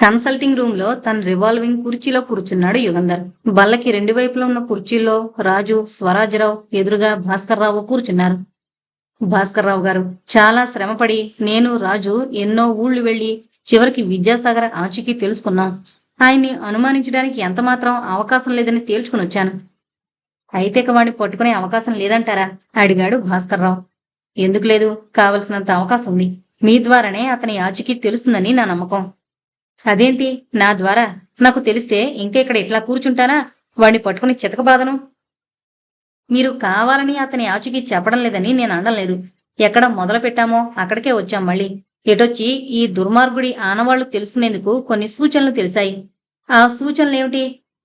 Consulting రూమ్లో తన revolving కుర్చీలో కూర్చున్నాడు యుగంధర్. బల్లకి రెండు వైపులా ఉన్న కుర్చీలో రాజు స్వరాజరావు ఎదురుగా భాస్కర్రావు కూర్చున్నారు. భాస్కర్రావు గారు చాలా శ్రమపడి నేను రాజు ఎన్నో ఊళ్ళు వెళ్ళి చివరికి విద్యాసాగర్ ఆచూకీ తెలుసుకున్నాం. ఆయన్ని అనుమానించడానికి ఎంతమాత్రం అవకాశం లేదని తేల్చుకుని వచ్చాను. అయితే ఇక వాడిని పట్టుకునే అవకాశం లేదంటారా? అడిగాడు భాస్కర్రావు. ఎందుకు లేదు కావలసినంత అవకాశం ఉంది. మీ ద్వారానే అతని ఆచూకీ తెలుస్తుందని నా నమ్మకం. అదేంటి? నా ద్వారా? నాకు తెలిస్తే ఇంకా ఇక్కడ ఇట్లా కూర్చుంటానా? వాడిని పట్టుకుని చితకబాదను మీరు కావాలని అతని ఆచూకీ చెప్పడం లేదని నేను అనలేదు ఎక్కడ మొదలు పెట్టామో అక్కడికే వచ్చాం మళ్ళీ. ఎటొచ్చి ఈ దుర్మార్గుడి ఆనవాళ్ళు తెలుసుకునేందుకు కొన్ని సూచనలు తెలిసాయి ఆ సూచనలేమిటి?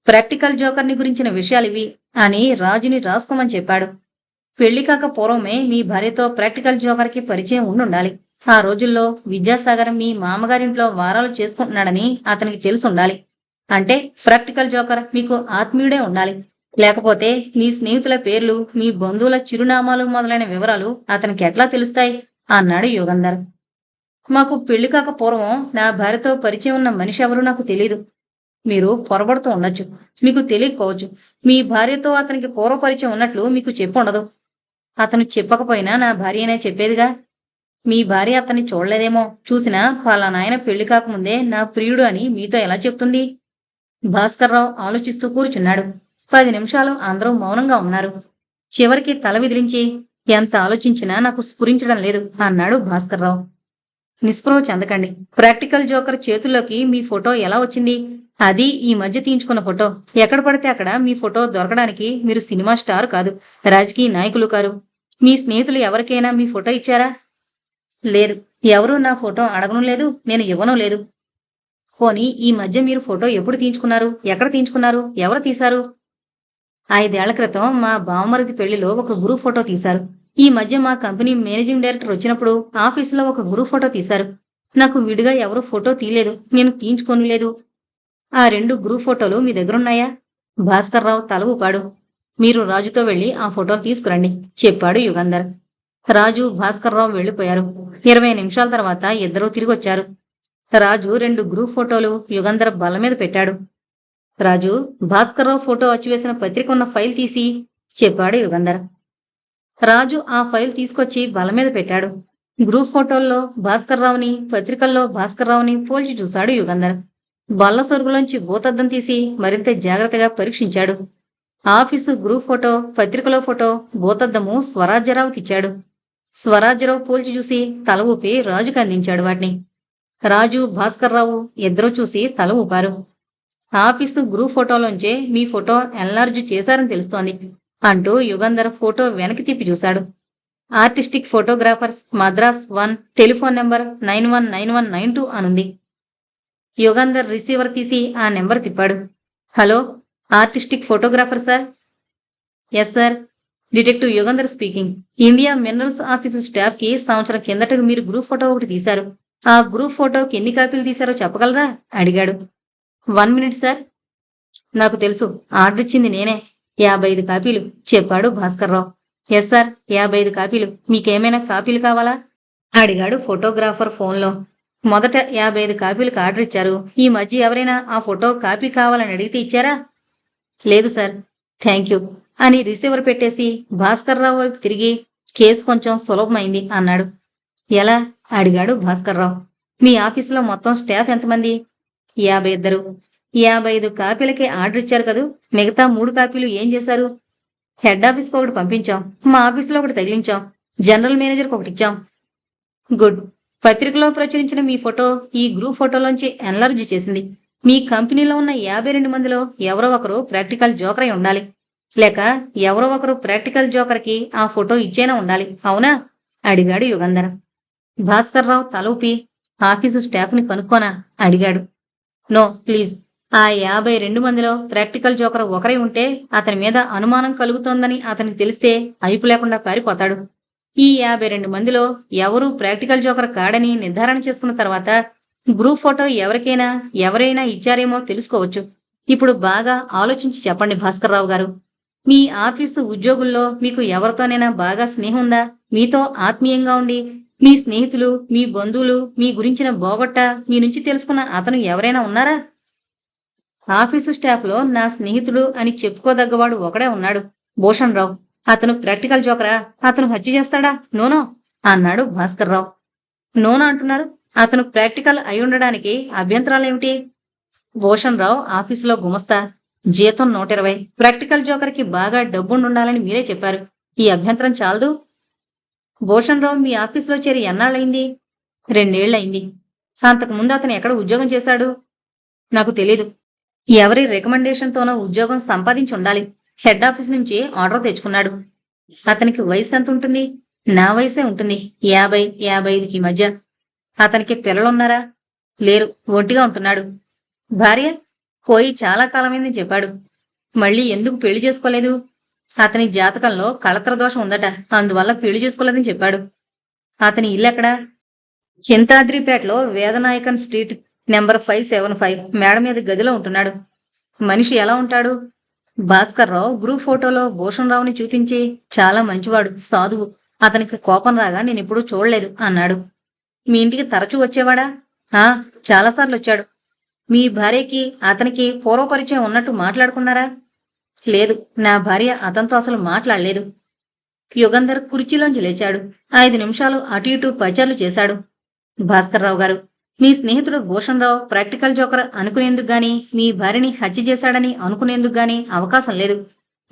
ప్రాక్టికల్ జోకర్ని గురించిన విషయాలివి అని రాజుని రాసుకోమని చెప్పాడు. పెళ్ళి కాక పూర్వమే మీ భార్యతో ప్రాక్టికల్ జోకర్కి పరిచయం ఉండుండాలి. ఆ రోజుల్లో విద్యాసాగర్ మీ మామగారింట్లో వారాలు చేసుకుంటున్నాడని అతనికి తెలుసుండాలి అంటే ప్రాక్టికల్ జోకర్ మీకు ఆత్మీయుడే ఉండాలి. లేకపోతే మీ స్నేహితుల పేర్లు మీ బంధువుల చిరునామాలు మొదలైన వివరాలు అతనికి ఎట్లా తెలుస్తాయి? అన్నాడు యుగంధర్. మాకు పెళ్ళి కాక పూర్వం నా భార్యతో పరిచయం ఉన్న మనిషి ఎవరు నాకు తెలియదు మీరు పొరబడుతూ ఉండొచ్చు. మీకు తెలియకపోవచ్చు. మీ భార్యతో అతనికి పూర్వపరిచయం ఉన్నట్లు మీకు చెప్పుండదు అతను చెప్పకపోయినా నా భార్యనే చెప్పేదిగా మీ భార్య అతన్ని చూడలేదేమో. చూసినా పలానాయన పెళ్ళి కాకముందే నా ప్రియుడు అని మీతో ఎలా చెప్తుంది? భాస్కర్రావు ఆలోచిస్తూ కూర్చున్నాడు. పది నిమిషాలు అందరూ మౌనంగా ఉన్నారు. చివరికి తల విదిలించి ఎంత ఆలోచించినా నాకు స్ఫురించడం లేదు అన్నాడు భాస్కర్రావు. నిస్పృహ చెందకండి. ప్రాక్టికల్ జోకర్ చేతుల్లోకి మీ ఫోటో ఎలా వచ్చింది? అది ఈ మధ్య తీయించుకున్న ఫోటో. ఎక్కడ పడితే అక్కడ మీ ఫోటో దొరకడానికి మీరు సినిమా స్టార్ కాదు. రాజకీయ నాయకులు కారు. మీ స్నేహితులు ఎవరికైనా మీ ఫోటో ఇచ్చారా? లేదు ఎవరూ నా ఫోటో అడగను లేదు నేను ఇవ్వను లేదు. పోనీ ఈ మధ్య మీరు ఫోటో ఎప్పుడు తీయించుకున్నారు? ఎక్కడ తీయించుకున్నారు? ఎవరు తీశారు? ఐదేళ్ళ క్రితం మా బావమరిది పెళ్ళిలో ఒక గ్రూప్ ఫోటో తీశారు. ఈ మధ్య మా కంపెనీ మేనేజింగ్ డైరెక్టర్ వచ్చినప్పుడు ఆఫీసులో ఒక గ్రూప్ ఫోటో తీశారు. నాకు విడిగా ఎవరు ఫోటో తీయలేదు నేను తీయించుకోను లేదు ఆ రెండు గ్రూప్ ఫోటోలు మీ దగ్గరున్నాయా? భాస్కర్రావు తల ఊపాడు. మీరు రాజుతో వెళ్ళి ఆ ఫోటోలు తీసుకురండి చెప్పాడు యుగంధర్. రాజు భాస్కర్రావు వెళ్ళిపోయారు ఇరవై నిమిషాల తర్వాత ఇద్దరూ తిరిగొచ్చారు. రాజు రెండు గ్రూప్ ఫోటోలు యుగంధర్ బల్ల మీద పెట్టాడు. రాజు భాస్కర్రావు ఫోటో అచ్చివేసిన పత్రిక ఉన్న ఫైల్ తీసి చెప్పాడు యుగంధర్. రాజు ఆ ఫైల్ తీసుకొచ్చి బల్ల మీద పెట్టాడు. గ్రూప్ ఫోటోల్లో భాస్కర్రావుని పత్రికల్లో భాస్కర్రావుని పోల్చి చూశాడు యుగంధర్. బల్ల సొరుగులోంచి భూతద్దం తీసి మరింత జాగ్రత్తగా పరీక్షించాడు. ఆఫీసు గ్రూప్ ఫోటో పత్రికలో ఫోటో భూతద్దము స్వరాజ్యరావుకిచ్చాడు. స్వరాజ్యరావు పోల్చి చూసి తల ఊపి రాజుకు అందించాడు వాటిని. రాజు భాస్కర్రావు ఇద్దరూ చూసి తల ఊపారు. ఆఫీసు గ్రూప్ ఫోటోలోంచే మీ ఫోటో ఎన్లార్జ్ చేశారని తెలుస్తోంది అంటూ యుగంధర్ ఫోటో వెనక్కి తిప్పి చూశాడు. Artistic photographers Madras one telephone number nine one nine one nine two అనుంది. యుగంధర్ రిసీవర్ తీసి ఆ నెంబర్ తిప్పాడు. Hello artistic photographer sir? Yes sir detective Yugandhar speaking. India minerals office స్టాఫ్కి సంవత్సరం కిందట మీరు గ్రూప్ ఫోటో ఒకటి తీశారు. ఆ గ్రూప్ ఫోటోకి ఎన్ని కాపీలు తీశారో చెప్పగలరా? అడిగాడు. One minute sir. నాకు తెలుసు ఆర్డర్ ఇచ్చింది నేనే. యాభై ఐదు కాపీలు చెప్పాడు భాస్కర్రావు ఎస్ సార్ యాభై ఐదు కాపీలు. మీకేమైనా కాపీలు కావాలా? అడిగాడు ఫోటోగ్రాఫర్ ఫోన్లో. మొదట యాభై ఐదు కాపీలకు ఆర్డర్ ఇచ్చారు. ఈ మధ్య ఎవరైనా ఆ ఫోటో కాపీ కావాలని అడిగితే ఇచ్చారా? లేదు సార్. Thank you. అని రిసీవర్ పెట్టేసి భాస్కర్రావు వైపు తిరిగి కేసు కొంచెం సులభమైంది అన్నాడు. ఎలా? అడిగాడు భాస్కర్రావు మీ ఆఫీసులో మొత్తం స్టాఫ్ ఎంతమంది? యాభై ఇద్దరు. యాభై ఐదు కాపీలకే ఆర్డర్ ఇచ్చారు కదూ. మిగతా మూడు కాపీలు ఏం చేశారు? హెడ్ ఆఫీస్కి ఒకటి పంపించాం. మా ఆఫీసులో ఒకటి తగిలించాం. జనరల్ మేనేజర్కి ఒకటి ఇచ్చాం. గుడ్. పత్రికలో ప్రచురించిన మీ ఫోటో ఈ గ్రూప్ ఫోటోలోంచి ఎన్లర్జ్ చేసింది. మీ కంపెనీలో ఉన్న యాభై రెండు మందిలో ఎవరో ఒకరు ప్రాక్టికల్ జోకర్ అయి ఉండాలి. లేక ఎవరో ఒకరు ప్రాక్టికల్ జోకర్కి ఆ ఫోటో ఇచ్చేనా ఉండాలి అవునా? అడిగాడు యుగంధర్. భాస్కర్రావు తలూపి ఆఫీసు స్టాఫ్ని కనుక్కోనా? అడిగాడు. No please. ఆ యాభై రెండు మందిలో ప్రాక్టికల్ జోకర్ ఒకరే ఉంటే అతని మీద అనుమానం కలుగుతోందని అతనికి తెలిస్తే అయిపు లేకుండా పారిపోతాడు. ఈ యాభై రెండు మందిలో ఎవరు ప్రాక్టికల్ జోకర్ కాడని నిర్ధారణ చేసుకున్న తర్వాత గ్రూప్ ఫోటో ఎవరికైనా ఎవరైనా ఇచ్చారేమో తెలుసుకోవచ్చు. ఇప్పుడు బాగా ఆలోచించి చెప్పండి భాస్కర్రావు గారు. మీ ఆఫీసు ఉద్యోగుల్లో మీకు ఎవరితోనైనా బాగా స్నేహం ఉందా మీతో ఆత్మీయంగా ఉండి మీ స్నేహితులు మీ బంధువులు మీ గురించిన బోగొట్ట మీ నుంచి తెలుసుకున్న అతను ఎవరైనా ఉన్నారా? ఆఫీసు స్టాఫ్లో నా స్నేహితుడు అని చెప్పుకోదగ్గవాడు ఒకడే ఉన్నాడు. భూషణ్ రావు అతను ప్రాక్టికల్ జోకరా. అతను హత్య చేస్తాడా? నోనో. అన్నాడు భాస్కర్ రావు నోనో అంటున్నారు. అతను ప్రాక్టికల్ అయి ఉండడానికి అభ్యంతరాలేమిటి? భూషణ్ రావు ఆఫీసులో గుమస్తా. జీతం నూట ఇరవై ప్రాక్టికల్ జోకర్కి బాగా డబ్బుండుండాలని మీరే చెప్పారు. ఈ అభ్యంతరం చాలదు. భూషణ్ రావు మీ ఆఫీస్లో చేరి ఎన్నాళ్ళయింది? రెండేళ్ళయింది అంతకుముందు అతను ఎక్కడ ఉద్యోగం చేశాడు? నాకు తెలీదు. ఎవరి రికమెండేషన్తోనో ఉద్యోగం సంపాదించి ఉండాలి హెడ్ ఆఫీస్ నుంచి ఆర్డర్ తెచ్చుకున్నాడు. అతనికి వయసు ఎంత ఉంటుంది నా వయసే ఉంటుంది. యాభై యాభై ఐదుకి మధ్య. అతనికి పిల్లలున్నారా? లేరు. ఒంటిగా ఉంటున్నాడు. భార్య? పోయి చాలా కాలమైందని చెప్పాడు. మళ్ళీ ఎందుకు పెళ్ళి చేసుకోలేదు? అతని జాతకంలో కళత్ర దోషం ఉందట. అందువల్ల పెళ్ళి చేసుకోలేదని చెప్పాడు. అతని ఇల్లు ఎక్కడ? చింతాద్రిపేటలో Vedanayakan street number five seven five. మేడ మీద గదిలో ఉంటున్నాడు. మనిషి ఎలా ఉంటాడు? భాస్కర్ రావు గ్రూప్ ఫోటోలో భూషణ్ రావుని చూపించి చాలా మంచివాడు సాధువు. అతనికి కోపం రాగా నేను ఎప్పుడూ చూడలేదు అన్నాడు. మీ ఇంటికి తరచూ వచ్చేవాడా? ఆ చాలాసార్లు వచ్చాడు. మీ భార్యకి అతనికి పూర్వపరిచయం ఉన్నట్టు మాట్లాడుకున్నారా? లేదు నా భార్య అతనితో అసలు మాట్లాడలేదు. యుగంధర్ కుర్చీలోంచి లేచాడు. ఐదు నిమిషాలు అటు ఇటు పచార్లు చేశాడు. భాస్కర్రావు గారు మీ స్నేహితుడు భూషణ్రావు ప్రాక్టికల్ జోకర్ అనుకునేందుకు గాని మీ భార్యని హత్య చేశాడని అనుకునేందుకు గాని అవకాశం లేదు.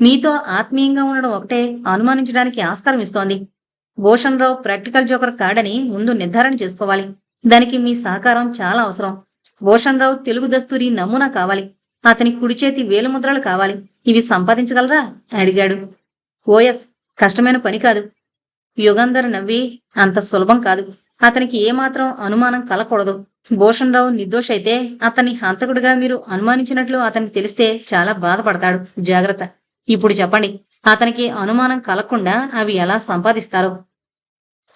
మీతో ఆత్మీయంగా ఉండడం ఒకటే అనుమానించడానికి ఆస్కారం ఇస్తోంది. భూషణ్ రావు ప్రాక్టికల్ జోకర్ కాడని ముందు నిర్ధారణ చేసుకోవాలి. దానికి మీ సహకారం చాలా అవసరం. భూషణ్ రావు తెలుగు దస్తూరి నమూనా కావాలి. అతని కుడి చేతి వేలుముద్రలు కావాలి. ఇవి సంపాదించగలరా? అడిగాడు. ఓఎస్ కష్టమైన పని కాదు. యుగంధర్ నవ్వి అంత సులభం కాదు. అతనికి ఏమాత్రం అనుమానం కలకూడదు భూషణ్ రావు అయితే అతన్ని హంతకుడిగా మీరు అనుమానించినట్లు అతనికి తెలిస్తే చాలా బాధపడతాడు. జాగ్రత్త. ఇప్పుడు చెప్పండి. అతనికి అనుమానం కలగకుండా అవి ఎలా సంపాదిస్తారో?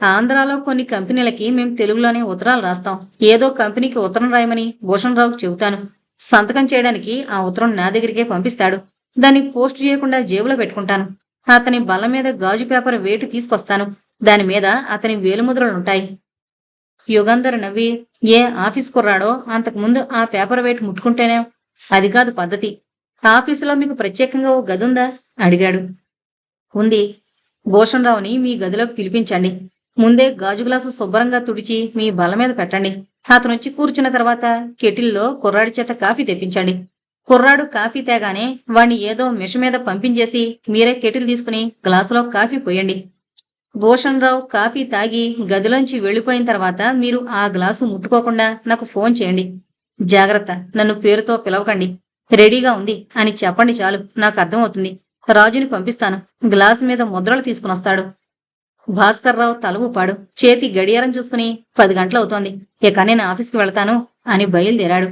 ఆంధ్రాలో కొన్ని కంపెనీలకి మేము తెలుగులోనే ఉత్తరాలు రాస్తాం. ఏదో కంపెనీకి ఉత్తరం రాయమని భూషణ్ చెబుతాను. సంతకం చేయడానికి ఆ ఉత్తరం నా దగ్గరికే పంపిస్తాడు. దాన్ని పోస్ట్ చేయకుండా జేబులో పెట్టుకుంటాను. అతని బల్ల మీద గాజు పేపర్ వేటి తీసుకొస్తాను. దాని మీద అతని వేలుముద్రలుంటాయి యుగంధర్ నవ్వి ఏ ఆఫీస్ కుర్రాడో అంతకుముందు ఆ పేపర్ వేటు ముట్టుకుంటేనే అది కాదు పద్ధతి. ఆఫీసులో మీకు ప్రత్యేకంగా ఓ గదుందా? అడిగాడు. ఉంది. భూషణరావుని మీ గదిలోకి పిలిపించండి. ముందే గాజు గ్లాసు శుభ్రంగా తుడిచి మీ బల మీద పెట్టండి. అతను వచ్చి కూర్చున్న తర్వాత కెటిల్లో కుర్రాడి చేత కాఫీ తెప్పించండి. కుర్రాడు కాఫీ తేగానే వాణ్ణి ఏదో మిష మీద పంపించేసి మీరే కెటిల్ తీసుకుని గ్లాసులో కాఫీ పోయండి. భూషణ్ రావు కాఫీ తాగి గదిలోంచి వెళ్ళిపోయిన తర్వాత మీరు ఆ గ్లాసు ముట్టుకోకుండా నాకు ఫోన్ చేయండి. జాగ్రత్త నన్ను పేరుతో పిలవకండి. రెడీగా ఉంది అని చెప్పండి చాలు నాకు అర్థమవుతుంది. రాజుని పంపిస్తాను. గ్లాసు మీద ముద్రలు తీసుకునొస్తాడు. భాస్కర్రావు తల ఊపాడు చేతి గడియారం చూసుకుని పది గంటలవుతోంది ఇక నేను ఆఫీస్కి వెళతాను అని బయలుదేరాడు.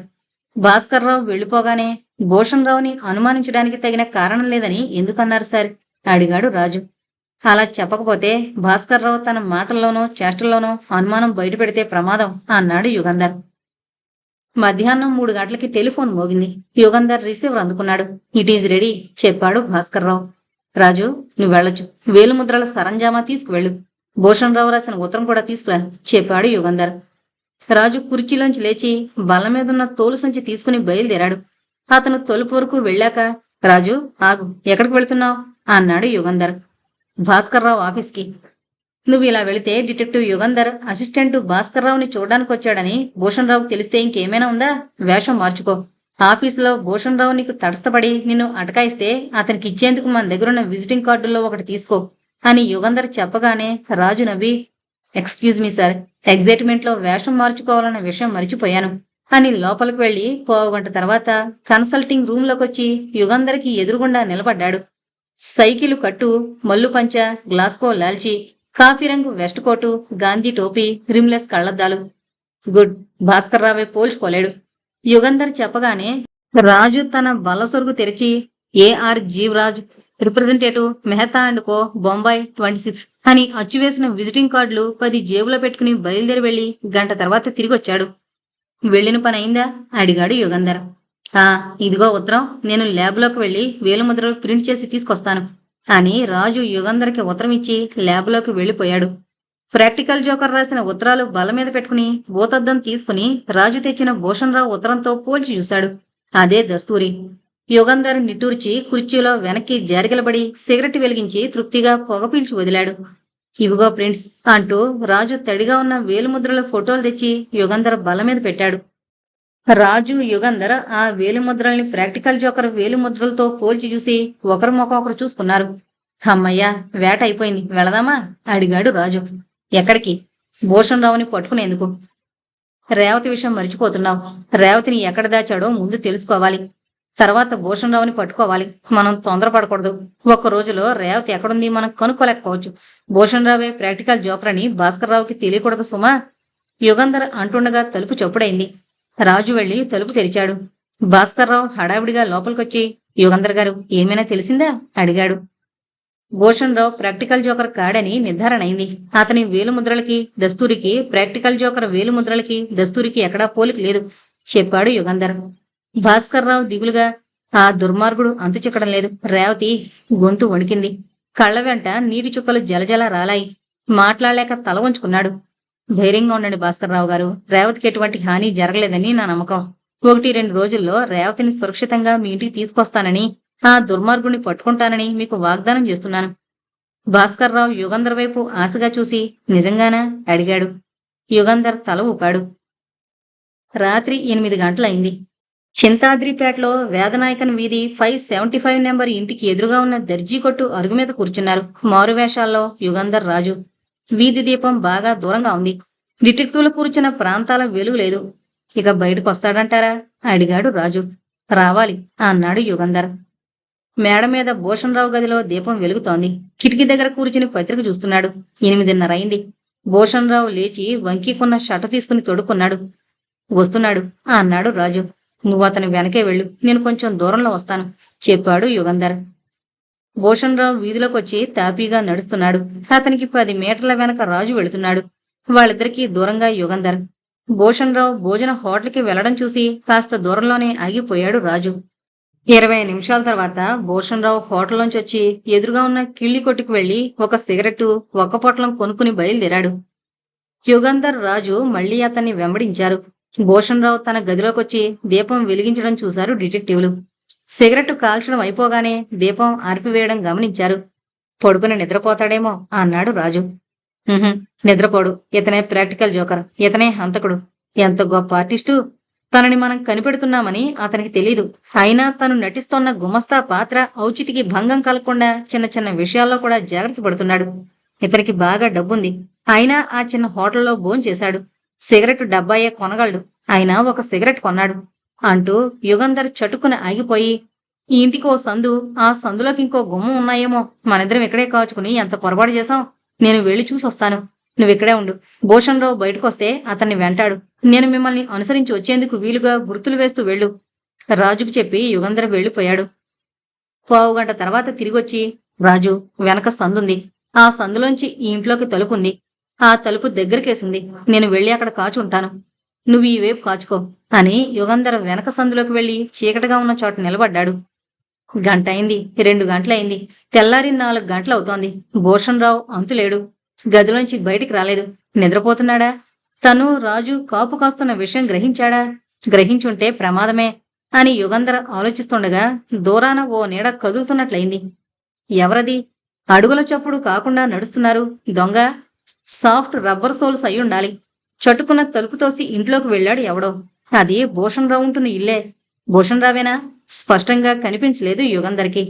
భాస్కర్రావు వెళ్ళిపోగానే వెళ్ళిపోగానే భూషణ్ రావుని అనుమానించడానికి తగిన కారణం లేదని ఎందుకన్నారు సార్? అడిగాడు రాజు. అలా చెప్పకపోతే భాస్కర్రావు తన మాటల్లోనో చేష్టల్లోనో అనుమానం బయటపెడితే ప్రమాదం అన్నాడు యుగంధర్. మధ్యాహ్నం మూడు గంటలకి టెలిఫోన్ మోగింది. యుగంధర్ రిసీవర్ అందుకున్నాడు. ఇట్ ఈజ్ రెడీ చెప్పాడు భాస్కర్రావు. రాజు నువ్వు వెళ్ళొచ్చు. వేలుముద్రల సరంజామా తీసుకువెళ్ళు. భూషణరావు రాసిన ఉత్తరం కూడా తీసుకురా చెప్పాడు యుగంధర్. రాజు కుర్చీలోంచి లేచి బల్ల మీదున్న తోలు సంచి తీసుకుని బయలుదేరాడు. అతను తొలుపు వరకు వెళ్ళాక రాజు ఆగు ఎక్కడికి వెళుతున్నావు? అన్నాడు యుగంధర్. భాస్కర్ రావు ఆఫీస్కి. నువ్వు ఇలా వెళితే డిటెక్టివ్ యుగంధర్ అసిస్టెంట్ భాస్కర్ రావుని చూడడానికి వచ్చాడని భూషణరావుకు తెలిస్తే ఇంకేమైనా ఉందా? వేషం మార్చుకో. ఆఫీసులో భూషణ్ రావు నీకు తడస్తపడి నిన్ను అటకాయిస్తే అతనికి ఇచ్చేందుకు మన దగ్గరున్న విజిటింగ్ కార్డుల్లో ఒకటి తీసుకో అని యుగంధర్ చెప్పగానే రాజు నవ్వి ఎక్స్క్యూజ్ మీ సార్ ఎగ్జైట్మెంట్లో వేషం మార్చుకోవాలన్న విషయం మర్చిపోయాను అని లోపలికి వెళ్ళి పోగంట తర్వాత కన్సల్టింగ్ రూమ్లోకి వచ్చి యుగంధర్కి ఎదురుగుండా నిలబడ్డాడు. సైకిలు కట్టు మల్లు పంచ గ్లాస్కో లాల్చి కాఫీ రంగు వెస్ట్ కోటు గాంధీ టోపీ రిమ్లెస్ కళ్ళద్దాలు గుడ్. భాస్కర్ రావే పోల్చుకోలేడు. యుగంధర్ చెప్పగానే రాజు తన బలసొరుగు తెరిచి A R Jeevaraj representative Mehta and co Bombay twenty six అని అచ్చువేసిన విజిటింగ్ కార్డులు పది జేబులో పెట్టుకుని బయలుదేరి వెళ్ళి గంట తర్వాత తిరిగొచ్చాడు. వెళ్ళిన పని అయిందా? అడిగాడు యుగంధర్. ఆ ఇదిగో ఉత్తరం నేను ల్యాబ్లోకి వెళ్ళి వేలుముద్రలు ప్రింట్ చేసి తీసుకొస్తాను అని రాజు యుగంధర్కి ఉత్తరం ఇచ్చి ల్యాబ్లోకి వెళ్ళిపోయాడు ప్రాక్టికల్ జోకర్ రాసిన ఉత్తరాలు బల మీద పెట్టుకుని భూతద్దం తీసుకుని రాజు తెచ్చిన భూషణరావు ఉత్తరంతో పోల్చి చూశాడు. అదే దస్తూరి. యుగంధర్ నిట్టూర్చి కుర్చీలో వెనక్కి జారిగలబడి సిగరెట్ వెలిగించి తృప్తిగా పొగ పీల్చి వదిలాడు. ఇవిగో ప్రింట్స్ అంటూ రాజు తడిగా ఉన్న వేలుముద్రల ఫోటోలు తెచ్చి యుగంధర్ బల్ల మీద పెట్టాడు. రాజు యుగంధర్ ఆ వేలుముద్రల్ని ప్రాక్టికల్ జోకర్ వేలుముద్రలతో పోల్చి చూసి ఒకరు మొకొకరు చూసుకున్నారు. అమ్మయ్యా వేట అయిపోయింది. వెళదామా? అడిగాడు రాజు. ఎక్కడికి? భూషణరావుని పట్టుకునేందుకు. రేవతి విషయం మర్చిపోతున్నావు. రేవతిని ఎక్కడ దాచాడో ముందు తెలుసుకోవాలి. తర్వాత భూషణరావుని పట్టుకోవాలి. మనం తొందరపడకూడదు. ఒక రోజులో రేవతి ఎక్కడుంది మనం కనుక్కోలేకపోవచ్చు. భూషణరావే ప్రాక్టికల్ జోకర్ అని భాస్కర్ తెలియకూడదు సుమా. యుగంధర్ అంటుండగా తలుపు చొప్పుడైంది. రాజు వెళ్ళి తలుపు తెరిచాడు. భాస్కర్రావు హడావిడిగా లోపలికొచ్చి యుగంధర్ గారు ఏమైనా తెలిసిందా? అడిగాడు. భూషణ్ రావు ప్రాక్టికల్ జోకర్ కాడని నిర్ధారణ అయింది అతని వేలుముద్రలకి దస్తూరికి ప్రాక్టికల్ జోకర్ వేలుముద్రలకి దస్తూరికి ఎక్కడా పోలిక లేదు చెప్పాడు యుగంధర్. భాస్కర్ రావు దిగులుగా ఆ దుర్మార్గుడు అంతు చిక్కడం లేదు. రేవతి గొంతు వణికింది. కళ్ళ వెంట నీటి చుక్కలు జలజల రాలాయి. మాట్లాడలేక తల ఉంచుకున్నాడు ధైర్యంగా ఉండండి భాస్కర్ రావు గారు. రేవతికి ఎటువంటి హాని జరగలేదని నా నమ్మకం. ఒకటి రెండు రోజుల్లో రేవతిని సురక్షితంగా మీ ఇంటికి తీసుకొస్తానని ఆ దుర్మార్గుని పట్టుకుంటానని మీకు వాగ్దానం చేస్తున్నాను. భాస్కర్ రావు యుగంధర్ వైపు ఆశగా చూసి నిజంగానా? అడిగాడు. యుగంధర్ తల ఊపాడు. రాత్రి ఎనిమిది గంటలైంది. చింతాద్రిపేటలో వేదనాయకన్ వీధి ఫైవ్ సెవెంటీ ఫైవ్ నెంబర్ ఇంటికి ఎదురుగా ఉన్న దర్జీ కొట్టు అరుగు మీద కూర్చున్నారు మారువేషాల్లో యుగంధర్ రాజు. వీధి దీపం బాగా దూరంగా ఉంది. డిటెక్టివ్లు కూర్చున్న ప్రాంతాల వెలుగు లేదు. ఇక బయటకొస్తాడంటారా? అడిగాడు రాజు. రావాలి అన్నాడు యుగంధర్. మేడ మీద భూషణరావు గదిలో దీపం వెలుగుతోంది. కిటికీ దగ్గర కూర్చుని పత్రిక చూస్తున్నాడు. ఎనిమిదిన్నర అయింది. భూషణరావు లేచి వంకీకున్న షట తీసుకుని తొడుక్కున్నాడు. వస్తున్నాడు. అన్నాడు రాజు. నువ్వు అతని వెనకే వెళ్ళు. నేను కొంచెం దూరంలో వస్తాను చెప్పాడు యుగంధర్. భూషణరావు వీధిలోకి వచ్చి తాపీగా నడుస్తున్నాడు. అతనికి పది మీటర్ల వెనక రాజు వెళుతున్నాడు. వాళ్ళిద్దరికీ దూరంగా యుగంధర్. భూషణరావు భోజన హోటల్కి వెళ్ళడం చూసి కాస్త దూరంలోనే ఆగిపోయాడు రాజు. ఇరవై నిమిషాల తర్వాత భూషణరావు హోటల్లోంచి వచ్చి ఎదురుగా ఉన్న కిళ్ళి కొట్టుకు వెళ్ళి ఒక సిగరెట్టు ఒక్క పొట్లం కొనుక్కుని బయలుదేరాడు. యుగంధర్ రాజు మళ్ళీ అతన్ని వెంబడించారు. భూషణరావు తన గదిలోకొచ్చి దీపం వెలిగించడం చూశారు డిటెక్టివ్లు. సిగరెట్ కాల్చడం అయిపోగానే దీపం ఆర్పివేయడం గమనించారు. పడుకుని నిద్రపోతాడేమో అన్నాడు రాజు. నిద్రపోడు. ఇతనే ప్రాక్టికల్ జోకర్. ఇతనే హంతకుడు. ఎంత గొప్ప ఆర్టిస్టు. తనని మనం కనిపెడుతున్నామని అతనికి తెలీదు. అయినా తను నటిస్తోన్న గుమస్తా పాత్ర ఔచితికి భంగం కలగకుండా చిన్న చిన్న విషయాల్లో కూడా జాగ్రత్త పడుతున్నాడు. ఇతనికి బాగా డబ్బుంది. అయినా ఆ చిన్న హోటల్లో భోంచేశాడు సిగరెట్ డబ్బాయే కొనగలడు. అయినా ఒక సిగరెట్ కొన్నాడు. అంటూ యుగంధర్ చటుకున ఆగిపోయి ఈ ఇంటికి ఓ సందు ఆ సందులోకి ఇంకో గుమ్మం ఉన్నాయేమో. మనిద్దరం ఇక్కడే కాచుకుని ఎంత పొరపాటు చేశాం? నేను వెళ్ళి చూసొస్తాను. నువ్విక్కడే ఉండు. భూషణరావు బయటకొస్తే అతన్ని వెంటాడు. నేను మిమ్మల్ని అనుసరించి వచ్చేందుకు వీలుగా గుర్తులు వేస్తూ వెళ్ళు. రాజుకు చెప్పి యుగంధర వెళ్ళిపోయాడు. పావు గంట తర్వాత తిరిగొచ్చి రాజు వెనక సందుంది. ఆ సందులోంచి ఈ ఇంట్లోకి తలుపుంది. ఆ తలుపు దగ్గరకేసింది. నేను వెళ్ళి అక్కడ కాచుంటాను. నువ్వు ఈ వైపు కాచుకో. అని యుగంధర్ వెనక సందులోకి వెళ్ళి చీకటిగా ఉన్న చోట నిలబడ్డాడు. గంట అయింది రెండు గంటలయింది. తెల్లారి నాలుగు గంటలవుతోంది. భూషణ్ రావు అంతులేడు. గదిలోంచి బయటికి రాలేదు. నిద్రపోతున్నాడా? తను రాజు కాపు కాస్తున్న విషయం గ్రహించాడా? గ్రహించుంటే ప్రమాదమే అని యుగంధర్ ఆలోచిస్తుండగా దూరాన ఓ నీడ కదులుతున్నట్లయింది. ఎవరది? అడుగుల చప్పుడు కాకుండా నడుస్తున్నారు. దొంగ? సాఫ్ట్ రబ్బర్ సోల్స్ అయ్యుండాలి. చటుకున్న తలుపు తోసి ఇంట్లోకి వెళ్ళాడు ఎవడో. అది భూషణరావు ఉంటున్న ఇల్లే. భూషణరావేనా స్పష్టంగా కనిపించలేదు యుగంధర్కి.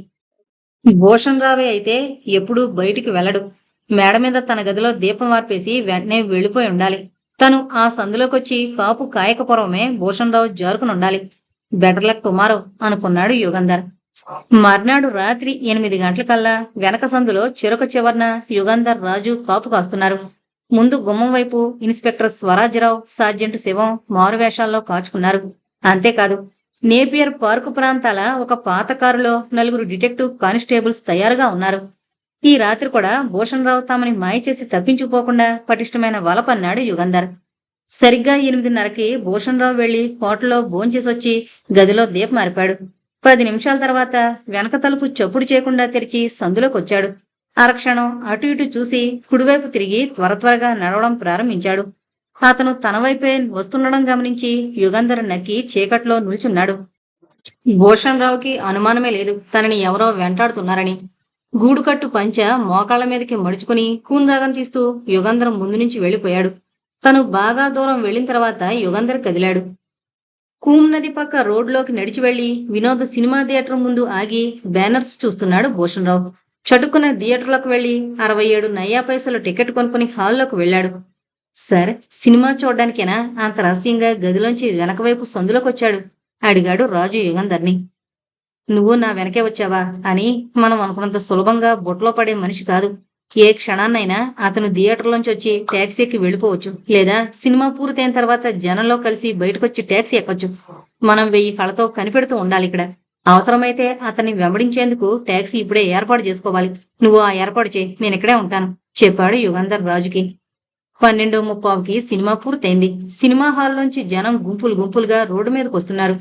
భూషణ్ రావే అయితే ఎప్పుడూ బయటికి వెళ్ళడు. మేడ మీద తన గదిలో దీపం వార్పేసి వెంటనే వెళ్ళిపోయి ఉండాలి. తను ఆ సందులోకొచ్చి కాపు కాయకపురమే భూషణరావు జారుకునుండాలి. బెటర్ లక్ టుమారో అనుకున్నాడు యుగంధర్. మర్నాడు రాత్రి ఎనిమిది గంటలకల్లా వెనక సందులో చెరొక చివర్న యుగంధర్ రాజు కాపు కాస్తున్నారు. ముందు గుమ్మం వైపు ఇన్స్పెక్టర్ స్వరాజ్యరావు సార్జెంట్ శివం మారువేషాల్లో కాచుకున్నారు. అంతేకాదు నేపియర్ పార్కు ప్రాంతాల ఒక పాత కారులో నలుగురు డిటెక్టివ్ కానిస్టేబుల్స్ తయారుగా ఉన్నారు. ఈ రాత్రి కూడా భూషణ్ రావు తామని మాయ చేసి తప్పించుకోకుండా పటిష్టమైన వలపన్నాడు యుగంధర్. సరిగ్గా ఎనిమిదిన్నరకి భూషణ్ రావు వెళ్ళి హోటల్లో భోంచేసొచ్చి గదిలో దీప మారిపాడు పది నిమిషాల తర్వాత వెనక తలుపు చప్పుడు చేయకుండా తెరిచి సందులోకొచ్చాడు. అరక్షణం అటు ఇటు చూసి కుడివైపు తిరిగి త్వర త్వరగా నడవడం ప్రారంభించాడు. అతను తన వైపే వస్తుండడం గమనించి యుగంధర్ నక్కి చీకట్లో నిల్చున్నాడు. భూషణ్ రావుకి అనుమానమే లేదు. తనని ఎవరో వెంటాడుతున్నారని. గూడుకట్టు పంచ మోకాళ్ళ మీదకి మడుచుకుని కూన్ రాగం తీస్తూ యుగంధర్ ముందు నుంచి వెళ్ళిపోయాడు. తను బాగా దూరం వెళ్ళిన తర్వాత యుగంధర్ కదిలాడు. కూమ్ నది పక్క రోడ్లోకి నడిచి వెళ్ళి వినోద సినిమా థియేటర్ ముందు ఆగి బ్యానర్స్ చూస్తున్నాడు భూషణరావు. చటుక్కున థియేటర్లోకి వెళ్ళి అరవై ఏడు నయ్యా పైసలు టికెట్ కొనుక్కుని హాల్లోకి వెళ్ళాడు. సార్ సినిమా చూడ్డానికేనా? అంత రహస్యంగా గదిలోంచి వెనకవైపు సందులోకి వచ్చాడు అడిగాడు రాజు యుగంధర్ని. నువ్వు నా వెనకే వచ్చావా అని మనం అనుకున్నంత సులభంగా బుట్లో పడే మనిషి కాదు. ఏ క్షణాన్నైనా అతను థియేటర్లోంచి వచ్చి ట్యాక్సీకి వెళ్ళిపోవచ్చు. లేదా సినిమా పూర్తయిన తర్వాత జనంలో కలిసి బయటకొచ్చి ట్యాక్సీ ఎక్కొచ్చు. మనం వెయ్యి కళతో కనిపెడుతూ ఉండాలి ఇక్కడ. అవసరమైతే అతన్ని వెంబడించేందుకు ట్యాక్సీ ఇప్పుడే ఏర్పాటు చేసుకోవాలి. నువ్వు ఆ ఏర్పాటు చేయి. నేను ఇక్కడే ఉంటాను. చెప్పాడు యుగంధర్ రాజుకి. పన్నెండు ముప్పావుకి సినిమా పూర్తయింది. సినిమా హాల్లోంచి జనం గుంపులు గుంపులుగా రోడ్డు మీదకి వస్తున్నారు.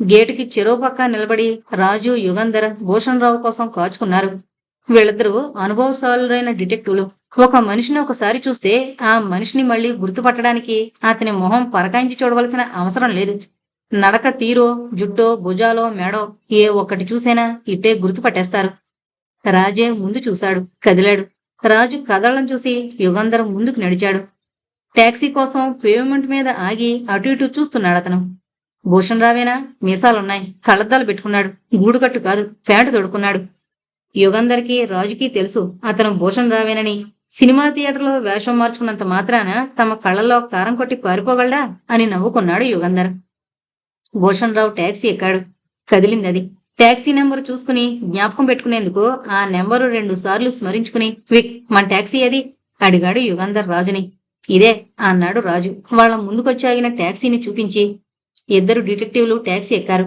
గేటుకి చెరువు పక్క నిలబడి రాజు యుగంధర్ భూషణ్ రావు కోసం కాచుకున్నారు. వీళ్ళిద్దరూ అనుభవశాలురైన డిటెక్టివ్లు. ఒక మనిషిని ఒకసారి చూస్తే ఆ మనిషిని మళ్ళీ గుర్తుపట్టడానికి అతని మొహం పరకాయించి చూడవలసిన అవసరం లేదు. నడక తీరో జుట్టో భుజాలో మెడో ఏ ఒక్కటి చూసైనా ఇట్టే గుర్తుపట్టేస్తారు. రాజే ముందు చూశాడు కదిలాడు. రాజు కదలడం చూసి యుగంధరం ముందుకు నడిచాడు. టాక్సీ కోసం పేమెంట్ మీద ఆగి అటు ఇటు చూస్తున్నాడు అతను. భూషణ్ రావేనా? మీసాలున్నాయి. కళ్ళద్దాలు పెట్టుకున్నాడు. గూడుకట్టు కాదు ప్యాంటు తొడుకున్నాడు యుగంధర్కి రాజుకి తెలుసు అతను భూషణ్ రావేనని. సినిమా థియేటర్లో వేషం మార్చుకున్నంత మాత్రాన తమ కళ్ళల్లో కారం కొట్టి పారిపోగలడా అని నవ్వుకున్నాడు యుగంధర్. భూషణ్ రావు ట్యాక్సీ ఎక్కాడు. కదిలింది అది ట్యాక్సీ నెంబర్ చూసుకుని జ్ఞాపకం పెట్టుకునేందుకు ఆ నెంబరు రెండు సార్లు స్మరించుకుని విక్ మన ట్యాక్సీ అది అడిగాడు యుగంధర్ రాజుని. ఇదే అన్నాడు రాజు. వాళ్ళ ముందుకొచ్చాగిన ట్యాక్సీని చూపించి ఇద్దరు డిటెక్టివ్లు ట్యాక్సీ ఎక్కారు.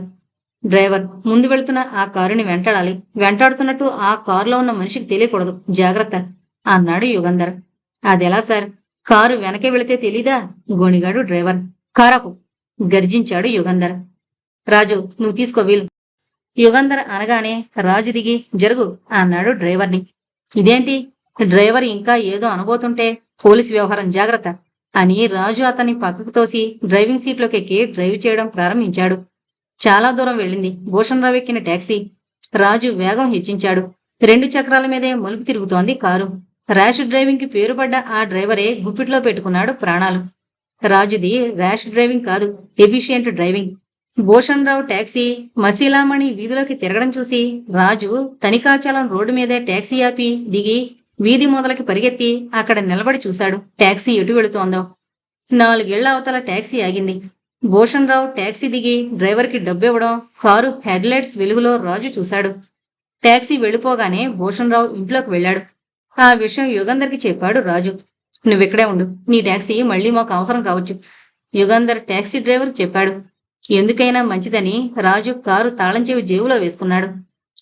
డ్రైవర్ ముందు వెళుతున్న ఆ కారుని వెంటాడాలి. వెంటాడుతున్నట్టు ఆ కారులో ఉన్న మనిషికి తెలియకూడదు. జాగ్రత్త అన్నాడు యుగంధర్. అదెలా సార్? కారు వెనకే వెళితే తెలీదా? గోణిగాడు డ్రైవర్. కారాపు గర్జించాడు యుగంధర్. రాజు నువ్వు తీసుకో వీలు. యుగంధర్ అనగానే రాజు దిగి జరుగు అన్నాడు డ్రైవర్ని. ఇదేంటి? డ్రైవర్ ఇంకా ఏదో అనబోతుంటే పోలీసు వ్యవహారం జాగ్రత్త. అని రాజు అతన్ని పక్కకు తోసి డ్రైవింగ్ సీట్లోకి ఎక్కి డ్రైవ్ చేయడం ప్రారంభించాడు. చాలా దూరం వెళ్ళింది. భూషణ్ రావు ఎక్కిన ట్యాక్సీ రాజు వేగం హెచ్చించాడు. రెండు చక్రాల మీదే మలుపు తిరుగుతోంది కారు. ర్యాష్ డ్రైవింగ్కి పేరుపడ్డ ఆ డ్రైవరే గుప్పిట్లో పెట్టుకున్నాడు ప్రాణాలు. రాజుది ర్యాష్ డ్రైవింగ్ కాదు efficient driving. Bhushan Rao taxi Masilamani వీధిలోకి తిరగడం చూసి రాజు తనికాచలం రోడ్డు మీదే ట్యాక్సీ ఆపి దిగి వీధి మొదలకి పరిగెత్తి అక్కడ నిలబడి చూశాడు. ట్యాక్సీ ఎటు వెళుతోందో. నాలుగేళ్ళ అవతల ట్యాక్సీ ఆగింది. భూషణ్ రావు ట్యాక్సీ దిగి డ్రైవర్కి డబ్బివ్వడం కారు హెడ్లైట్స్ వెలుగులో రాజు చూశాడు. ట్యాక్సీ వెళ్ళిపోగానే భూషణరావు ఇంట్లోకి వెళ్ళాడు. ఆ విషయం యుగంధర్కి చెప్పాడు రాజు. నువ్వెక్కడే ఉండు. నీ ట్యాక్సీ మళ్ళీ మాకు అవసరం కావచ్చు. యుగంధర్ ట్యాక్సీ డ్రైవర్కి చెప్పాడు. ఎందుకైనా మంచిదని రాజు కారు తాళం చెవి జేబులో వేసుకున్నాడు.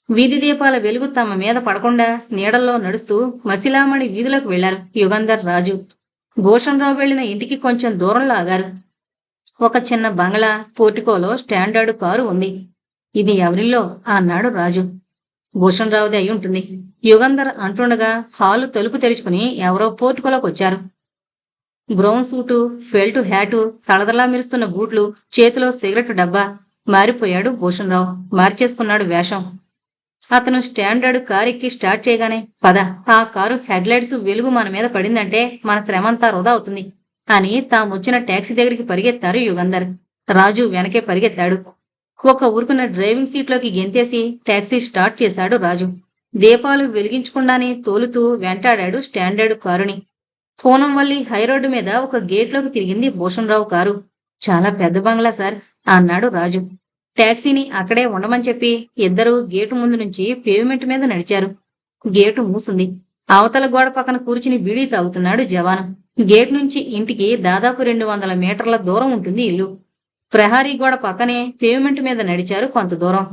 వీధి దీపాల వెలుగు తమ మీద పడకుండా నీడల్లో నడుస్తూ మసిలామణి వీధిలోకి వెళ్ళారు యుగంధర్ రాజు. భూషణరావు వెళ్ళిన ఇంటికి కొంచెం దూరంలో ఆగారు. ఒక చిన్న బంగ్లా పోర్టికోలో స్టాండర్డ్ కారు ఉంది. ఇది ఎవరిల్లో అన్నాడు రాజు. భూషణరావుదే అయి ఉంటుంది. యుగంధర్ అంటుండగా హాలు తలుపు తెరుచుకుని ఎవరో పోర్టికోలోకి వచ్చారు. బ్రౌన్ సూటు ఫెల్టు హ్యాటు తలదలా మెరుస్తున్న బూట్లు చేతిలో సిగరెట్ డబ్బా మారిపోయాడు భూషణరావు. మార్చేసుకున్నాడు వేషం. అతను స్టాండర్డ్ కారు ఎక్కి స్టార్ట్ చేయగానే పద ఆ కారు హెడ్లైట్స్ వెలుగు మన మీద పడిందంటే మన శ్రమంతా వృధా అవుతుంది అని తామొచ్చిన ట్యాక్సీ దగ్గరికి పరిగెత్తారు యుగంధర్. రాజు వెనకే పరిగెత్తాడు. ఒక ఊరుకున్న డ్రైవింగ్ సీట్లోకి గెంతేసి ట్యాక్సీ స్టార్ట్ చేశాడు రాజు. దీపాలు వెలిగించకుండానే తోలుతూ వెంటాడాడు స్టాండర్డ్ కారుని. పూనం వల్లి హైరోడ్డు మీద ఒక గేట్లోకి తిరిగింది భూషణ్ రావు కారు. చాలా పెద్ద బంగ్లా సార్ అన్నాడు రాజు. ట్యాక్సీని అక్కడే ఉండమని చెప్పి ఇద్దరూ గేటు ముందు నుంచి పేవిమెంట్ మీద నడిచారు. గేటు మూసింది. అవతల గోడ పక్కన కూర్చుని బీడీ తాగుతున్నాడు జవాను. గేట్ నుంచి ఇంటికి దాదాపు రెండు వందల మీటర్ల దూరం ఉంటుంది ఇల్లు. ప్రహారీ గోడ పక్కనే పేవిమెంట్ మీద నడిచారు కొంత దూరం.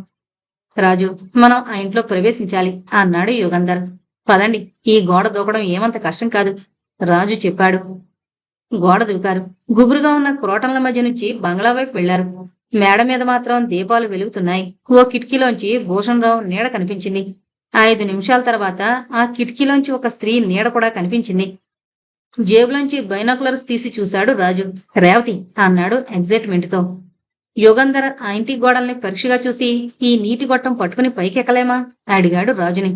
రాజు మనం ఆ ఇంట్లో ప్రవేశించాలి అన్నాడు యుగంధర్. పదండి ఈ గోడ దూకడం ఏమంత కష్టం కాదు రాజు చెప్పాడు. గోడ దూకారు. గుబురుగా ఉన్న క్రోటన్ల మధ్య నుంచి బంగ్లా వైపు వెళ్ళారు మేడ మీద మాత్రం దీపాలు వెలుగుతున్నాయి. ఓ కిటికీలోంచి భూషణరావు నీడ కనిపించింది. ఐదు నిమిషాల తర్వాత ఆ కిటికీలోంచి ఒక స్త్రీ నీడ కూడా కనిపించింది. జేబులోంచి బైనాకులర్స్ తీసి చూశాడు రాజు. రేవతి అన్నాడు ఎగ్జైట్మెంట్తో. యుగంధర్ ఆ ఇంటి గోడల్ని పరీక్షగా చూసి ఈ నీటి గొట్టం పట్టుకుని పైకెక్కలేమా? అడిగాడు రాజుని.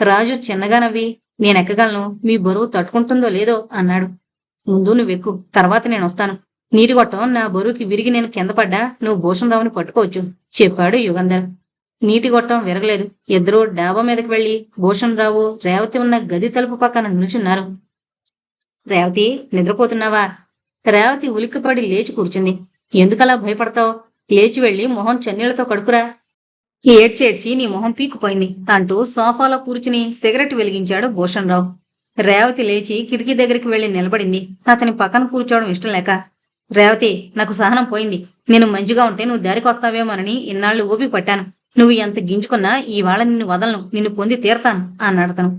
రాజు చిన్నగా నవ్వి నేనెక్కగలను? మీ బరువు తట్టుకుంటుందో లేదో? అన్నాడు. ముందు నువ్వెక్కు తర్వాత నేను వస్తాను నీటి గొట్టం నా బరువుకి విరిగి నేను కింద పడ్డా నువ్వు భూషణరావుని పట్టుకోవచ్చు చెప్పాడు యుగంధర్. నీటి గొట్టం విరగలేదు. ఇద్దరూ డాబా మీదకి వెళ్ళి భూషణరావు రేవతి ఉన్న గది తలుపు పక్కన నిల్చున్నారు. రేవతి నిద్రపోతున్నావా? రేవతి ఉలిక్కిపడి లేచి కూర్చుంది. ఎందుకలా భయపడతావు? లేచి వెళ్ళి మొహం చన్నీళ్ళతో కడుకురా ఏడ్చేడ్చి నీ మొహం పీకుపోయింది అంటూ సోఫాలో కూర్చుని సిగరెట్ వెలిగించాడు భూషణరావు. రేవతి లేచి కిటికీ దగ్గరికి వెళ్ళి నిలబడింది. అతని పక్కన కూర్చోవడం ఇష్టం లేక రేవతి నాకు సహనం పోయింది. నేను మంచిగా ఉంటే నువ్వు దారికొస్తావేమోనని ఇన్నాళ్ళు ఊపి పట్టాను. నువ్వు ఎంత గింజుకున్నా ఈవాళ నిన్ను వదలను. నిన్ను పొంది తీరతాను అన్నాడు అతను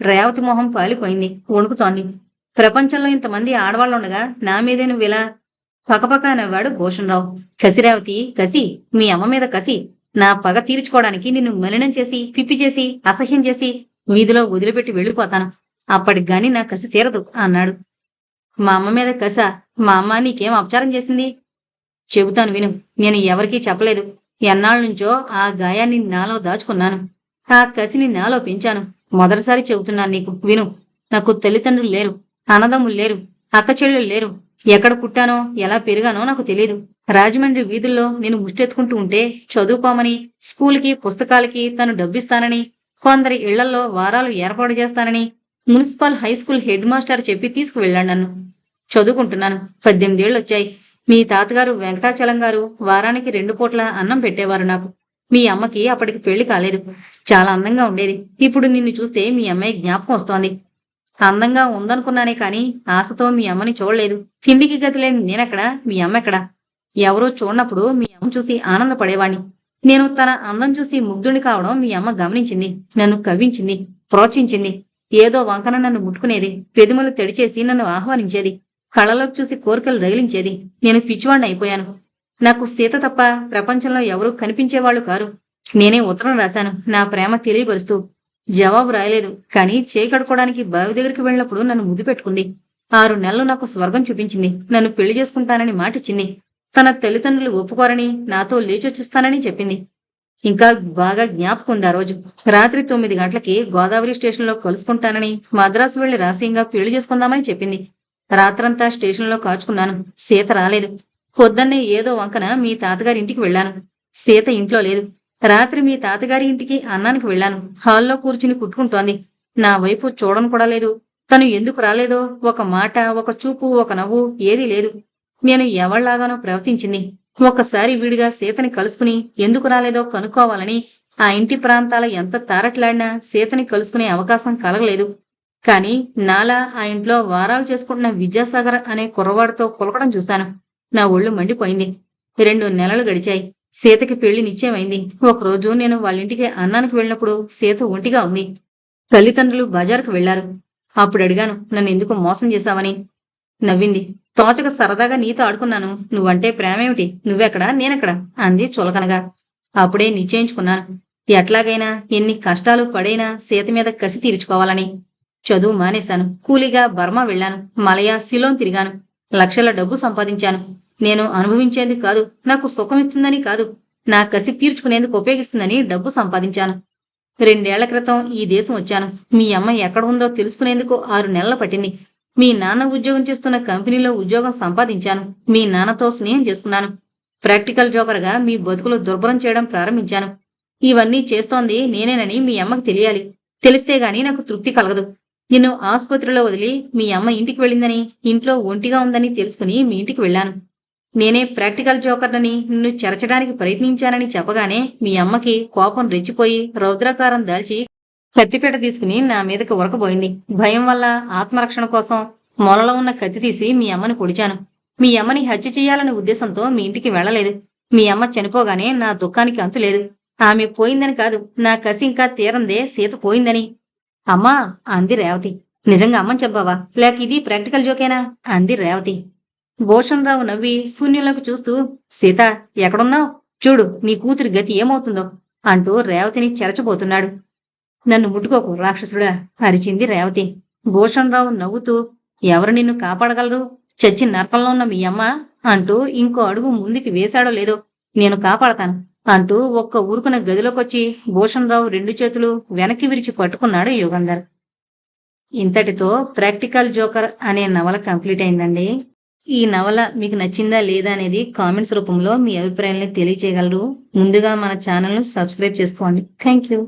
రేవతి మొహం పాలిపోయింది. వణుకుతోంది. ప్రపంచంలో ఇంతమంది ఆడవాళ్ళుండగా నా మీదే నువ్వు ఇలా పకపక నవ్వాడు భూషణరావు కసి రేవతి కసి. మీ అమ్మ మీద కసి. నా పగ తీర్చుకోవడానికి నిన్ను మలినం చేసి పిప్పి చేసి అసహ్యం చేసి వీధిలో వదిలిపెట్టి వెళ్ళిపోతాను. అప్పటికి గాని నా కసి తీరదు అన్నాడు. మా అమ్మ మీద కస మా అమ్మ నీకేం అపచారం చేసింది? చెబుతాను విను నేను ఎవరికీ చెప్పలేదు. ఎన్నాళ్ళ నుంచో ఆ గాయాన్ని నాలో దాచుకున్నాను. ఆ కసిని నాలో పెంచాను. మొదటిసారి చెబుతున్నాను నీకు విను. నాకు తల్లిదండ్రులు లేరు అన్నదమ్ములు లేరు అక్క చెల్లెలు లేరు. ఎక్కడ పుట్టానో ఎలా పెరిగానో నాకు తెలియదు రాజమండ్రి వీధుల్లో నేను ముష్టెత్తుకుంటూ ఉంటే చదువుకోమని స్కూల్కి పుస్తకాలకి తను డబ్బిస్తానని కొందరి ఇళ్ళలో వారాలు ఏర్పాటు చేస్తానని municipal high school head master చెప్పి తీసుకువెళ్ళాడు నన్ను. చదువుకుంటున్నాను. పద్దెనిమిదేళ్ళు వచ్చాయి మీ తాతగారు వెంకటాచలం గారు వారానికి రెండు పూట్ల అన్నం పెట్టేవారు నాకు. మీ అమ్మకి అప్పటికి పెళ్ళి కాలేదు. చాలా అందంగా ఉండేది. ఇప్పుడు నిన్ను చూస్తే మీ అమ్మాయి జ్ఞాపకం వస్తోంది. అందంగా ఉందనుకున్నానే కాని ఆశతో మీ అమ్మని చూడలేదు. తిండికి గతి లేని నేనెక్కడా? మీ అమ్మ ఎక్కడ? ఎవరో చూడనప్పుడు మీ అమ్మ చూసి ఆనందపడేవాణ్ణి. నేను తన అందం చూసి ముగ్ధుని కావడం మీ అమ్మ గమనించింది. నన్ను కవ్వించింది ప్రోత్సహించింది. ఏదో వంకన నన్ను ముట్టుకునేది పెదిమలు తెడిచేసి నన్ను ఆహ్వానించేది కళ్ళలోకి చూసి కోరికలు రగిలించేది. నేను పిచ్చివాణ్ణి అయిపోయాను. నాకు సీత తప్ప ప్రపంచంలో ఎవరూ కనిపించేవాళ్ళు కారు. నేనే ఉత్తరం రాశాను. నా ప్రేమ తెలియపరుస్తూ. జవాబు రాయలేదు. కానీ చేయి బావి దగ్గరికి వెళ్ళినప్పుడు నన్ను ముద్దు పెట్టుకుంది. ఆరు నెలలు నాకు స్వర్గం చూపించింది. నన్ను పెళ్ళి చేసుకుంటానని మాటిచ్చింది. తన తల్లిదండ్రులు ఒప్పుకోరని నాతో లేచొచ్చిస్తానని చెప్పింది. ఇంకా బాగా జ్ఞాపకం ఉంది ఆ రోజు. రాత్రి తొమ్మిది గంటలకి గోదావరి స్టేషన్లో కలుసుకుంటానని మద్రాసు వెళ్ళి రహస్యంగా పెళ్ళి చేసుకుందామని చెప్పింది. రాత్రంతా స్టేషన్లో కాచుకున్నాను. సీత రాలేదు. పొద్దున్నే ఏదో వంకన మీ తాతగారి ఇంటికి వెళ్ళాను. సీత ఇంట్లో లేదు. రాత్రి మీ తాతగారి ఇంటికి అన్నానికి వెళ్ళాను. హాల్లో కూర్చుని కుట్టుకుంటోంది. నా వైపు చూడను కూడా లేదు. తను ఎందుకు రాలేదో ఒక మాట ఒక చూపు ఒక నవ్వు ఏదీ లేదు. నేను ఎవళ్ళాగానో ప్రవర్తించింది. ఒక్కసారి విడిగా సీతని కలుసుకుని ఎందుకు రాలేదో కనుక్కోవాలని ఆ ఇంటి ప్రాంతాల ఎంత తారట్లాడినా సీతని కలుసుకునే అవకాశం కలగలేదు. కాని నాలా ఆ ఇంట్లో వారాలు చేసుకుంటున్న విద్యాసాగర్ అనే కుర్రవాడితో కొలకడం చూశాను. నా ఒళ్ళు మండిపోయింది. రెండు నెలలు గడిచాయి. సీతకి పెళ్ళి నిశ్చయమైంది. ఒకరోజు నేను వాళ్ళింటికి అన్నానికి వెళ్ళినప్పుడు సీత ఒంటిగా ఉంది. తల్లిదండ్రులు బజారుకు వెళ్ళారు. అప్పుడు అడిగాను నన్ను ఎందుకు మోసం చేశావని? నవ్వింది. తోచక సరదాగా నీతో ఆడుకున్నాను. నువ్వంటే ప్రేమేమిటి? నువ్వెక్కడా? నేనెక్కడా? అంది చులకనగా. అప్పుడే నిశ్చయించుకున్నాను. ఎట్లాగైనా ఎన్ని కష్టాలు పడైనా సీత మీద కసి తీర్చుకోవాలని. చదువు మానేశాను. కూలీగా బర్మా వెళ్ళాను. మలయా సిలోన్ తిరిగాను. లక్షల డబ్బు సంపాదించాను. నేను అనుభవించేందుకు కాదు. నాకు సుఖం ఇస్తుందని కాదు. నా కసి తీర్చుకునేందుకు ఉపయోగిస్తుందని డబ్బు సంపాదించాను. రెండేళ్ళ క్రితం ఈ దేశం వచ్చాను. మీ అమ్మ ఎక్కడ ఉందో తెలుసుకునేందుకు ఆరు నెలలు పట్టింది. మీ నాన్న ఉద్యోగం చేస్తున్న కంపెనీలో ఉద్యోగం సంపాదించాను. మీ నాన్నతో స్నేహం చేసుకున్నాను. ప్రాక్టికల్ జోకర్గా మీ బతుకులు దుర్భరం చేయడం ప్రారంభించాను. ఇవన్నీ చేస్తోంది నేనేనని మీ అమ్మకి తెలియాలి. తెలిస్తే గాని నాకు తృప్తి కలగదు. నిన్ను ఆసుపత్రిలో వదిలి మీ అమ్మ ఇంటికి వెళ్ళిందని ఇంట్లో ఒంటిగా ఉందని తెలుసుకుని మీ ఇంటికి వెళ్ళాను. నేనే ప్రాక్టికల్ జోకర్నని నిన్ను చెరచడానికి ప్రయత్నించానని చెప్పగానే మీ అమ్మకి కోపం రెచ్చిపోయి రౌద్రాకారం దాల్చి కత్తిపీట తీసుకుని నా మీదకి ఉరకబోయింది. భయం వల్ల ఆత్మరక్షణ కోసం మొలలో ఉన్న కత్తి తీసి మీ అమ్మని పొడిచాను. మీ అమ్మని హత్య చేయాలనే ఉద్దేశంతో మీ ఇంటికి వెళ్ళలేదు. మీ అమ్మ చనిపోగానే నా దుఃఖానికి అంతు లేదు. ఆమె పోయిందని కాదు నా కసి ఇంకా తీరందే సీత పోయిందని. అమ్మా అంది రేవతి. నిజంగా అమ్మని చెప్పావా లేక ఇది ప్రాక్టికల్ జోకేనా? అంది రేవతి. భూషణ్ రావు నవ్వి శూన్యంలోకి చూస్తూ సీత ఎక్కడున్నావు? చూడు నీ కూతురి గతి ఏమవుతుందో అంటూ రేవతిని చెరచబోతున్నాడు. నన్ను ముట్టుకోకు రాక్షసుడా అరిచింది రేవతి. భూషణరావు నవ్వుతూ ఎవరు నిన్ను కాపాడగలరు? చచ్చి నరకంలో ఉన్న మీ అమ్మ అంటూ ఇంకో అడుగు ముందుకి వేశాడో లేదో నేను కాపాడతాను అంటూ ఒక్క ఊరుకున గదిలోకొచ్చి భూషణరావు రెండు చేతులు వెనక్కి విరిచి పట్టుకున్నాడు యుగంధర్. ఇంతటితో ప్రాక్టికల్ జోకర్ అనే నవల కంప్లీట్ అయిందండి. ఈ నవల మీకు నచ్చిందా లేదా అనేది కామెంట్స్ రూపంలో మీ అభిప్రాయాన్ని తెలియచేయగలరు. ముందుగా మన ఛానల్ను సబ్స్క్రైబ్ చేసుకోండి. Thank you.